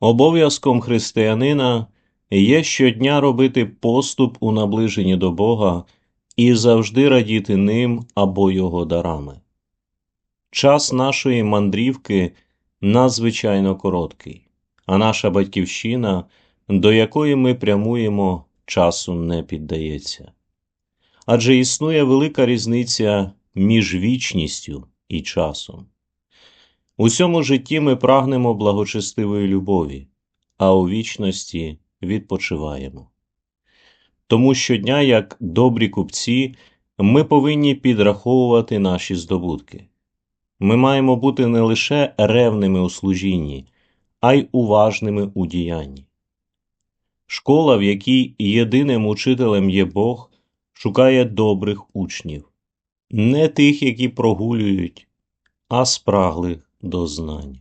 Обов'язком християнина є щодня робити поступ у наближенні до Бога і завжди радіти ним або Його дарами. Час нашої мандрівки надзвичайно короткий, а наша батьківщина, до якої ми прямуємо, часу не піддається. Адже існує велика різниця між вічністю і часом. У цьому житті ми прагнемо благочестивої любові, а у вічності відпочиваємо. Тому щодня, як добрі купці, ми повинні підраховувати наші здобутки. Ми маємо бути не лише ревними у служінні, а й уважними у діянні. Школа, в якій єдиним учителем є Бог, шукає добрих учнів, не тих, які прогулюють, а спраглих до знань.